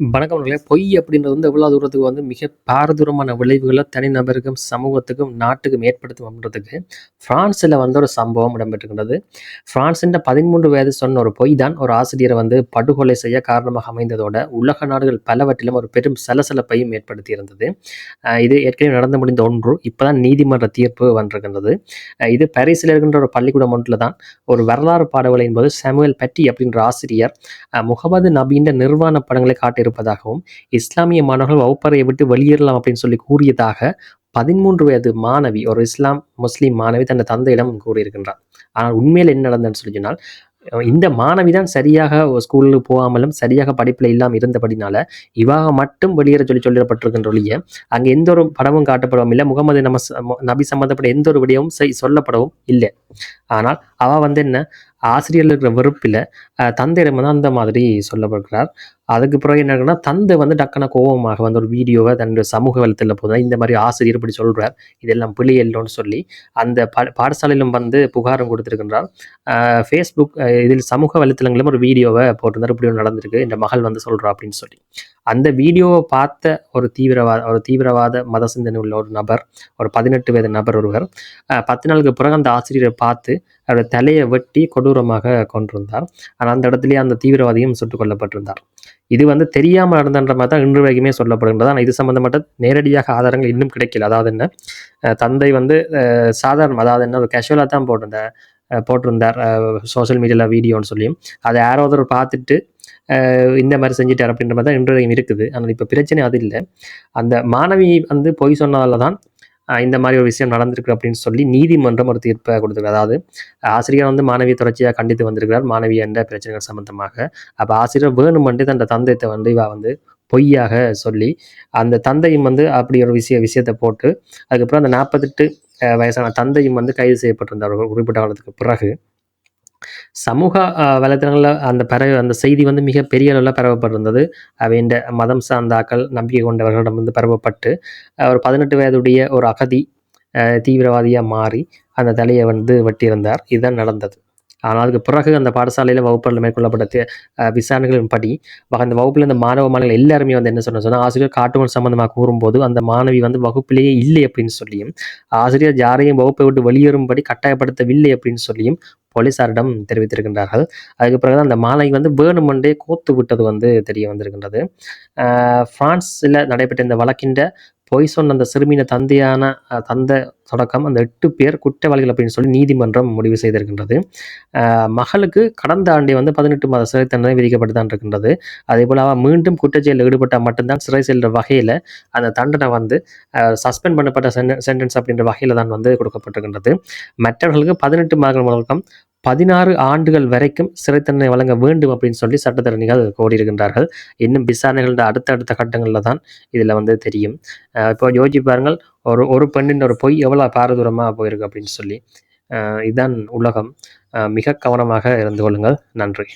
வணக்கம் நண்பர்களே. பொய் அப்படின்றது வந்து எவ்வளோ தூரத்துக்கு வந்து மிக பாரதூரமான விளைவுகளை தனிநபருக்கும் சமூகத்துக்கும் நாட்டுக்கும் ஏற்படுத்தும் அப்படின்றதுக்கு ஃப்ரான்ஸில் வந்து ஒரு சம்பவம் இடம்பெற்றிருக்கின்றது. ஃப்ரான்ஸின் பதிமூன்று வயது சொன்ன ஒரு பொய் தான் ஒரு ஆசிரியரை வந்து படுகொலை செய்ய காரணமாக அமைந்ததோட உலக நாடுகள் பலவற்றிலும் ஒரு பெரும் சலசலப்பையும் ஏற்படுத்தி இருந்தது இது ஏற்கனவே நடந்து முடிந்த ஒன்று. இப்போதான் நீதிமன்ற தீர்ப்பு வந்திருக்கின்றது. இது பாரிஸில் இருக்கின்ற ஒரு பள்ளிக்கூடம் ஒன்றில் தான் ஒரு வரலாறு பாடவலையின் போது சாமுவேல் பெட்டி அப்படின்ற ஆசிரியர் முகமது நபியின் நிர்வாண படங்களை காட்டி இருப்பதாகவும் இஸ்லாமிய மாணவர்கள் வகுப்பறையை விட்டு வெளியேறலாம் அப்படின்னு சொல்லி கூறியதாக பதிமூன்று வயது மாணவி ஒரு இஸ்லாம் முஸ்லீம் மாணவி தன் தந்தையிடம் கூறியிருக்கின்றார். ஆனால் உண்மையில் என்ன நடந்ததுன்னு சொல்லி சொன்னால் இந்த மாணவி தான் சரியாக ஸ்கூலுக்கு போகாமலும் சரியாக படிப்பில் இல்லாமல் இருந்தபடினால இவாக மட்டும் வெளியேற சொல்லி சொல்லப்பட்டிருக்கின்ற ஒழிய அங்கே எந்த ஒரு படமும் காட்டப்படவும் இல்லை. முகமது நம்ம நபி சம்மந்தப்பட்ட எந்த ஒரு விடயமும் சொல்லப்படவும் இல்லை. ஆனால் அவ வந்து என்ன ஆசிரியர்கள் இருக்கிற வெறுப்பில் தந்தையிடம் வந்து அந்த மாதிரி சொல்லப்படுகிறார். அதுக்கு பிறகு என்ன இருக்குன்னா தந்தை வந்து டக்குன கோபமாக வந்து ஒரு வீடியோவை தன்னுடைய சமூக வலத்தில் போதும் இந்த மாதிரி ஆசிரியர் இப்படி சொல்கிறார் இதெல்லாம் பிள்ளை இல்லைன்னு சொல்லி அந்த பா பாடசாலையிலும் வந்து புகாரும் கொடுத்துருக்கின்றார். ஃபேஸ்புக் இதில் சமூக வலைத்தளங்களும் ஒரு வீடியோவை போட்டிருந்தார். இப்படி ஒன்று நடந்திருக்கு. இந்த மகள் வந்து சொல்கிறா அப்படின்னு சொல்லி. அந்த வீடியோவை பார்த்த ஒரு தீவிரவாத ஒரு தீவிரவாத மத சிந்தனை உள்ள ஒரு நபர் ஒரு பதினெட்டு வயது நபர் ஒருவர் பத்து நாளுக்கு பிறகு அந்த ஆசிரியரை பார்த்து அவருடைய தலையை வெட்டி கொடு கொடூரமாக கொண்டிருந்தார். ஆனால் அந்த இடத்துலயே அந்த தீவிரவாதியும் சுட்டுக் கொல்லப்பட்டிருந்தார். இது வந்து தெரியாமல் நடந்தன்ற மாதிரி தான் இன்று வரைக்குமே சொல்லப்படுகின்றது. ஆனால் இது சம்மந்தப்பட்ட நேரடியாக ஆதாரங்கள் இன்னும் கிடைக்கல. அதாவது என்ன? தந்தை வந்து சாதாரணம் சாதாரண அதாவது என்ன? ஒரு கேஷுவலாக தான் போட்டிருந்தேன் போட்டிருந்தார். சோஷியல் மீடியாவில் வீடியோன்னு சொல்லியும். அதை யாரோ ஒருத்தர் பார்த்துட்டு இந்த மாதிரி செஞ்சிட்டார் அப்படின்ற மாதிரி தான் இன்று வரைக்கும் இருக்குது. ஆனால் இப்போ பிரச்சனை அது இல்லை. அந்த மாணவி வந்து பொய் சொன்னதால தான் இந்த மாதிரி ஒரு விஷயம் நடந்திருக்கு அப்படின்னு சொல்லி நீதிமன்றம் ஒரு தீர்ப்பை கொடுத்துருக்கு. அதாவது ஆசிரியர் வந்து மாணவியை தொடர்ச்சியாக கண்டித்து வந்திருக்கிறார். மாணவி என்ற பிரச்சனைகள் சம்பந்தமாக. அப்போ ஆசிரியர் வேணுமென்று தன் தந்தையத்தை வந்து இவா வந்து பொய்யாக சொல்லி அந்த தந்தையும் வந்து அப்படி ஒரு விஷய விஷயத்தை போட்டு அதுக்கப்புறம் அந்த நாற்பத்தெட்டு வயசான தந்தையும் வந்து கைது செய்யப்பட்டிருந்தார். ஒரு குறிப்பிட்ட காலத்துக்கு பிறகு. சமூக அஹ், வலைத்தளங்களில் அந்த பரவ அந்த செய்தி வந்து மிக பெரிய அளவில் பரவப்பட்டிருந்தது. அவைண்ட மதம் சார்ந்தாக்கள் நம்பிக்கை கொண்டவர்களிடம் வந்து பரவப்பட்டு ஒரு பதினெட்டு வயதுடைய ஒரு அகதி தீவிரவாதியாக மாறி அந்த தலையை வந்து வெட்டியிருந்தார். இதுதான் நடந்தது. ஆனால் அதுக்கு பிறகு அந்த பாடசாலையில் வகுப்புகளில் மேற்கொள்ளப்பட்ட அஹ் விசாரணைகளின் படி அந்த வகுப்பில் இந்த மாணவ மாணவர்கள் எல்லாருமே வந்து என்ன சொன்ன சொன்னால் ஆசிரியர் காட்டுகள் சம்மந்தமாக கூறும்போது அந்த மாணவி வந்து வகுப்பிலேயே இல்லை அப்படின்னு சொல்லியும் ஆசிரியர் யாரையும் வகுப்பை விட்டு வெளியேறும்படி கட்டாயப்படுத்தவில்லை அப்படின்னு சொல்லியும் போலீசாரிடம் தெரிவித்திருக்கின்றார்கள். அதுக்கு பிறகு அந்த மாலை வந்து வேணுமென்றே கோத்து விட்டது வந்து தெரிய வந்திருக்கின்றது. பிரான்ஸில் நடைபெற்ற இந்த வழக்கின்ற பொய் சொன்ன அந்த சிறுமியின் தந்தையான தந்தை தொடக்கம் அந்த எட்டு பேர் குற்றவாளிகள் அப்படின்னு சொல்லி நீதிமன்றம் முடிவு செய்திருக்கின்றது. மகளுக்கு கடந்த ஆண்டே வந்து பதினெட்டு மாத சிறை தண்டனை விதிக்கப்பட்டு தான் இருக்கின்றது. அதே போல் அவள் மீண்டும் குற்றச்செயலில் ஈடுபட்டால் மட்டும்தான் சிறை செல்ற வகையில் அந்த தண்டனை வந்து சஸ்பெண்ட் பண்ணப்பட்ட சென்டென்ஸ் அப்படின்ற வகையில் தான் வந்து கொடுக்கப்பட்டிருக்கின்றது. மற்றவர்களுக்கு பதினெட்டு மாதங்கள் முழக்கம் பதினாறு ஆண்டுகள் வரைக்கும் சிறை தண்டனை வழங்க வேண்டும் அப்படின்னு சொல்லி சட்டத்தரணிகள் கோரியிருக்கின்றார்கள். இன்னும் விசாரணைகளோட அடுத்த அடுத்த கட்டங்களில் தான் இதில் வந்து தெரியும். இப்போ யோசிச்சு பாருங்கள் ஒரு ஒரு பெண்ணின் ஒரு பொய் எவ்வளோ பாரதூரமாக போயிருக்கு அப்படின்னு சொல்லி. இதுதான் உலகம். மிக கவனமாக இருந்து கொள்ளுங்கள். நன்றி.